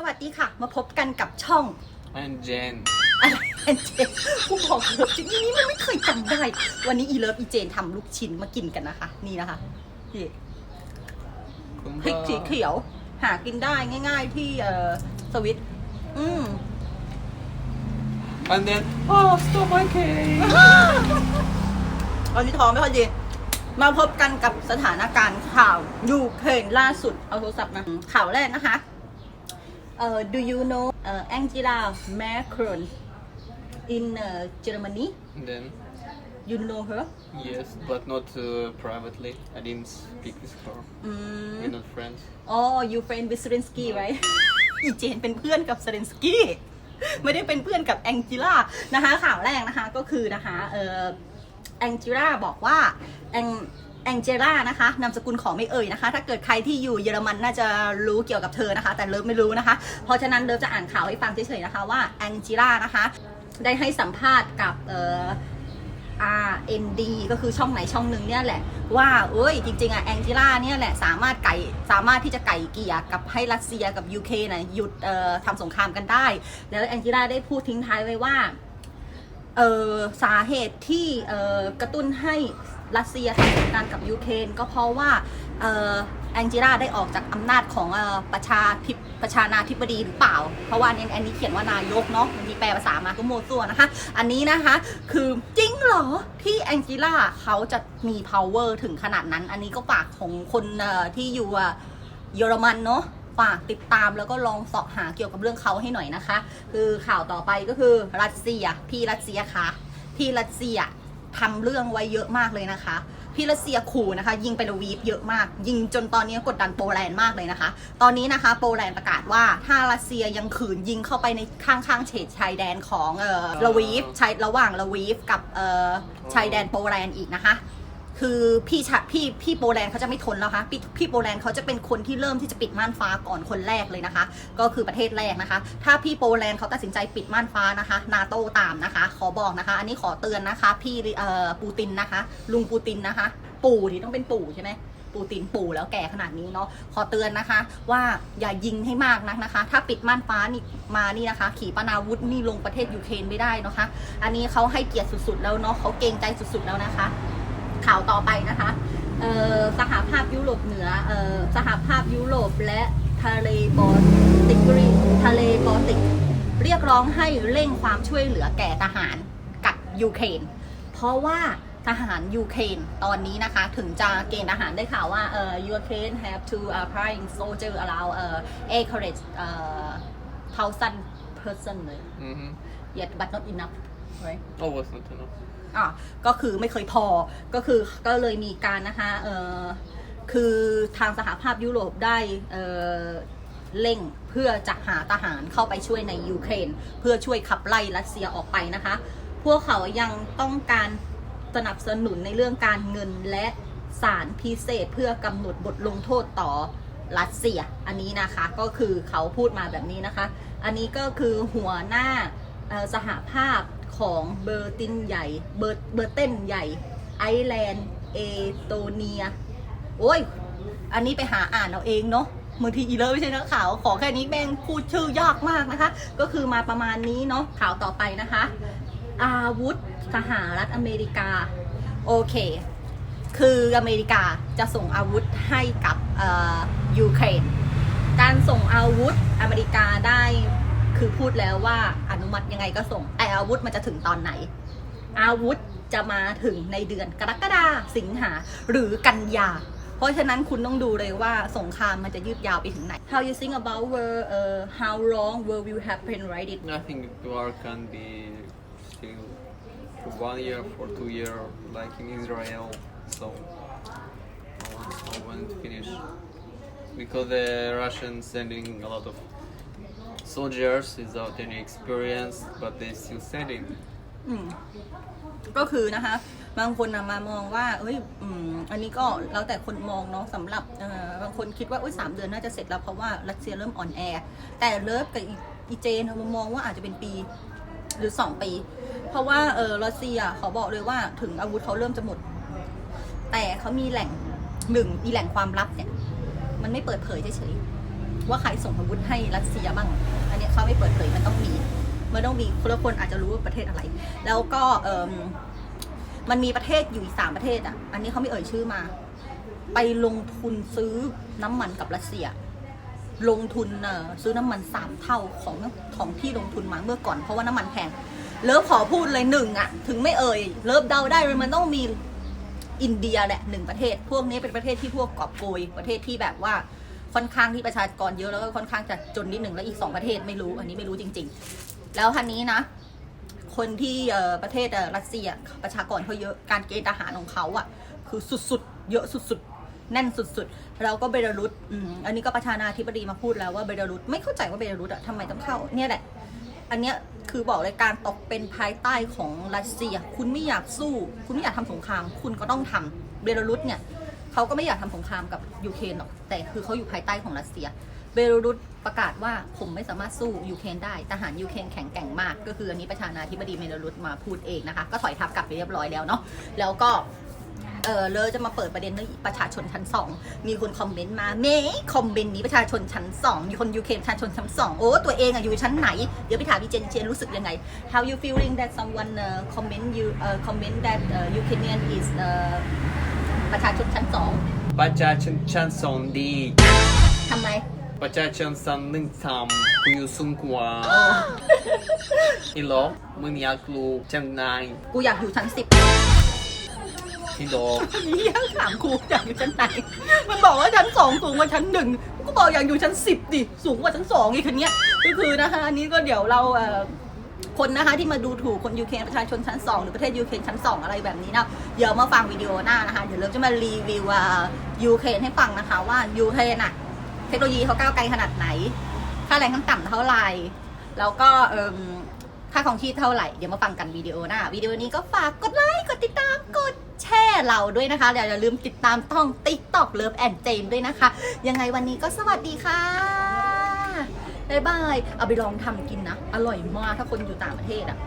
สวัสดีค่ะ มาพบกันกับช่อง And Jen. อะไรเจนผู้บอกเลิฟจริงนี่มันไม่เคยจำได้ วันนี้อีเลิฟอีเจนทำลูกชิ้นมากินกันนะคะ นี่นะคะนี่พริกสีเขียว หากินได้ง่าย ๆ ที่เอ่อสวิต อืม And then, oh, stop my cake. ตอนนี้ท้องไม่ค่อยดี มาพบกันกับสถานการณ์ข่าวยูเครนล่าสุด เอาโทรศัพท์นะข่าวแรกนะคะ เอ่อ do you know เอ่อ Angela Merkel in เอ่อ Germany And then, you know her yes, but not uh, privately. I didn't speak with her. อืม We're not friends. อ๋อ you friend with Zelensky right อีเจนเป็นเพื่อนกับ Zelensky ไม่ได้เป็นเพื่อนกับแองจิล่านะคะข่าวแรกนะคะก็คือนะคะเอ่อแองจิล่าบอกว่าแอง แองเจล่านะคะนามสกุลของไม่เอ่ยนะคะ ถ้าเกิดใครที่อยู่เยอรมันน่าจะรู้เกี่ยวกับเธอนะคะ แต่เลิฟไม่รู้นะคะ เพราะฉะนั้นเลิฟจะอ่านข่าวให้ฟังเฉยๆนะคะว่าแองเจล่านะคะ ได้ให้สัมภาษณ์กับเอ่อ RND ก็คือช่องไหนช่องหนึ่งเนี่ยแหละ ว่าเอ้ยจริงๆอะแองเจล่าเนี่ยแหละสามารถไก่สามารถที่จะไก่เกี่ยกับให้รัสเซียกับ UK นะหยุดเอ่อทำสงครามกันได้ แล้วแองเจล่าได้พูดทิ้งท้ายไว้ว่า เออสาเหตุที่เออกระตุ้นให้รัสเซียทำสงครามกับยูเครนก็เพราะว่าเออแองเจล่าได้ออกจากอำนาจของเออประชาธิปประชานาธิบดีหรือเปล่า เพราะว่าอันอันนี้เขียนว่านายกเนาะบางทีแปลภาษามาก็โมวซั่วนะคะ อันนี้นะคะคือจริงเหรอที่แองเจล่าเขาจะมี power ถึงขนาดนั้น อันนี้ก็ฝากของคนที่อยู่เยอรมันเนาะ ฝากติดตามแล้วก็ลองเสาะหาเกี่ยวกับเรื่องเขาให้หน่อยนะคะ คือข่าวต่อไปก็คือรัสเซียพี่รัสเซียคะพี่รัสเซียทำเรื่องไว้เยอะมากเลยนะคะพี่รัสเซียขู่นะคะ ยิงไปลวีฟเยอะมาก ยิงจนตอนนี้กดดันโปแลนด์มากเลยนะคะ ตอนนี้นะคะโปแลนด์ประกาศว่าถ้ารัสเซียยังขืนยิงเข้าไปในข้างๆเฉดชายแดนของเออลวีฟชายระหว่างลวีฟกับเออชายแดนโปแลนด์อีกนะคะ คือพี่ชะพี่พี่โปแลนด์เขาจะไม่ทนแล้วคะพี่พี่โปแลนด์เขาจะเป็นคนที่เริ่มที่จะปิดม่านฟ้าก่อนคนแรกเลยนะคะ ก็คือประเทศแรกนะคะ ถ้าพี่โปแลนด์เขาตัดสินใจปิดม่านฟ้านะคะ นาโต้ตามนะคะ ขอบอกนะคะ อันนี้ขอเตือนนะคะ พี่เอ่อปูตินนะคะ ลุงปูตินนะคะ ปู่ที่ต้องเป็นปู่ใช่ไหมปูตินปู่แล้วแก่ขนาดนี้เนาะขอเตือนนะคะ ว่าอย่ายิงให้มากนักนะคะ ถ้าปิดม่านฟ้านี่มานี่นะคะ ขี่ปนาวุธนี่ลงประเทศยูเครนไม่ได้นะคะ อันนี้เขาให้เกียรติสุดๆแล้วเนาะเขาเกรงใจสุดๆแล้วนะคะ ข่าวต่อไปนะคะเอ่อสหภาพยุโรปเหนือเอ่อสหภาพยุโรปและทะเลบอลติกรีทะเลบอลติก เรียกร้องให้เร่งความช่วยเหลือแก่ทหารกับยูเครนเพราะว่าทหารยูเครนตอนนี้นะคะถึงจะเกณฑ์ทหารได้ข่าวว่าเอ่อ Ukraine have to uh, prime soldier around เอ่อ encourage เอ่อ thousand person เลย Mm-hmm. yet but not enough right Oh, was not enough. อะก็คือไม่เคยพอ ก็คือก็เลยมีการนะคะเออคือทางสหภาพยุโรปได้เออเร่งเพื่อจะหาทหารเข้าไปช่วยในยูเครน เพื่อช่วยขับไล่รัสเซียออกไปนะคะ พวกเขายังต้องการสนับสนุนในเรื่องการเงินและสารพิเศษเพื่อกำหนดบทลงโทษต่อรัสเซีย อันนี้นะคะก็คือเขาพูดมาแบบนี้นะคะ อันนี้ก็คือหัวหน้าเอ่อสหภาพ ของเบอร์ตินใหญ่ เบอร์เบอร์เต้นใหญ่ ไอร์แลนด์ เอโตเนีย โอ้ย อันนี้ไปหาอ่านเอาเองเนาะบางทีอีเลอร์ไม่ใช่นักข่าว ขอแค่นี้แม่งพูดชื่อยากมากนะคะ ก็คือมาประมาณนี้เนาะ ข่าวต่อไปนะคะ อาวุธสหรัฐอเมริกา โอเค คืออเมริกาจะส่งอาวุธให้กับอ่อยูเครน การส่งอาวุธอเมริกาได้ คือพูดแล้วว่าอนุมัติยังไงก็ส่งแต่อาวุธมันจะถึงตอนไหน อาวุธจะมาถึงในเดือนกรกฎาสิงหาหรือกันยา เพราะฉะนั้นคุณต้องดูเลยว่าสงครามมันจะยืดยาวไปถึงไหน How you think about where uh, how long will will happen right it I think war can be still for one year, for two year, like in Israel. So I want, I want to finish because the Russians sending a lot of soldiers without any experience, but they still sending. อืมก็คือนะคะบางคนนะมามองว่า เอ้ยอืมอันนี้ก็แล้วแต่คนมองเนาะสำหรับเอ่อบางคนคิดว่าอุ้ยสามเดือนน่าจะเสร็จแล้วเพราะว่ารัสเซียเริ่มอ่อนแอ แต่เลิฟกับอีอีเจนมมองว่าอาจจะเป็นปีหรือสองปี เพราะว่าเออรัสเซียเขาบอกเลยว่าถึงอาวุธเขาเริ่มจะหมด แต่เขามีแหล่งหนึ่งมีแหล่งความลับเนี่ย มันไม่เปิดเผยเฉยๆ ว่าใครส่งอาวุธให้รัสเซียบ้าง อันนี้เขาไม่เปิดเผยมันต้องมี มันต้องมีคนละคนอาจจะรู้ว่าประเทศอะไร แล้วก็เอมมันมีประเทศอยู่อีกสามประเทศอะ อันนี้เขาไม่เอ่ยชื่อมา ไปลงทุนซื้อน้ำมันกับรัสเซีย ลงทุนเอ่อซื้อน้ำมันสามเท่าของของที่ลงทุนมาเมื่อก่อน เพราะว่าน้ำมันแพง เลิฟขอพูดเลยหนึ่งอะ ถึงไม่เอ่ย เลิฟเดาได้เลยมันต้องมีอินเดียแหละหนึ่งประเทศ พวกนี้เป็นประเทศที่พวกกอบโกยประเทศที่แบบว่า ค่อนข้างที่ประชากรเยอะแล้วก็ค่อนข้างจะจนนิดหนึ่งแล้วอีกสองประเทศไม่รู้ อันนี้ไม่รู้จริง ๆ แล้วทันนี้นะ คนที่ประเทศรัสเซียประชากรเขาเยอะการเกณฑ์ทหารของเขาอะ คือสุดๆ เยอะสุดๆ แน่นสุดๆแล้วก็เบลารุสอ,อันนี้ก็ประธานาธิบดีมาพูดแล้วว่าเบลารุสไม่เข้าใจว่าเบลารุสอะทำไมต้องเข้าเนี่ยแหละอันเนี้ยคือบอกเลยการตกเป็นภายใต้ของรัสเซีย คุณไม่อยากสู้ คุณไม่อยากทำสงคราม คุณก็ต้องทำเบลารุสเนี่ย เขาก็ไม่อยากทำสงครามกับยูเครนหรอก แต่คือเขาอยู่ภายใต้ของรัสเซีย เบลารุสประกาศว่าผมไม่สามารถสู้ยูเครนได้ ทหารยูเครนแข็งแกร่งมาก ก็คืออันนี้ประธานาธิบดีเบลารุสมาพูดเองนะคะ ก็ถอยทัพกลับไปเรียบร้อยแล้วเนาะ แล้วก็เออเลยจะมาเปิดประเด็นเรื่องประชาชนชั้นสองมีคนคอมเมนต์มาเมคอมเมนต์นี้ประชาชนชั้นสองมีคนยูเครนประชาชนชั้นสองโอ้ตัวเองอะอยู่ชั้นไหน เดี๋ยวไปถามพี่เจนเจนรู้สึกยังไง How you feeling that someone uh, comment you uh, comment that uh, Ukrainian is uh, ประชาชนชั้นสองประชาชนชั้นสองดีทำไม ประชาชนชั้นหนึ่งทำกูอยู่สูงกว่าโอ้อีหลอกมึงอยากรู้ชั้นไหนกูอยากอยู่ชั้นสิบอีหลอกยังถามครูอยากอยู่ชั้นไหน มันบอกว่าชั้นสองสูงกว่าชั้นหนึ่งก็บอกอยากอยู่ชั้นสิบดิ สูงกว่าชั้นสองอีกคนเนี้ยก็คือนะคะอันนี้ก็เดี๋ยวเราเอ่อ คนนะคะที่มาดูถูกคนยูเครนประชาชนชั้นสองหรือประเทศยูเครนชั้นสองอะไรแบบนี้นะเดี๋ยวมาฟังวิดีโอหน้านะคะ เดี๋ยวเราจะมารีวิวอ่ายูเครนให้ฟังนะคะ ว่ายูเครนอะเทคโนโลยีเขาก้าวไกลขนาดไหน ค่าแรงขั้นต่ำเท่าไหร่ แล้วก็เอ่มค่าของชีพเท่าไหร่ เดี๋ยวมาฟังกันวิดีโอหน้าวิดีโอนี้ก็ฝากกดไลค์ กดติดตาม กดแชร์เราด้วยนะคะอย่าลืมติดตามท่อง TikTok Love and Jane ด้วยนะคะ ยังไงวันนี้ก็สวัสดีค่ะ บ๊ายบาย เอาไปลองทำกินนะ อร่อยมากถ้าคนอยู่ต่างประเทศอะ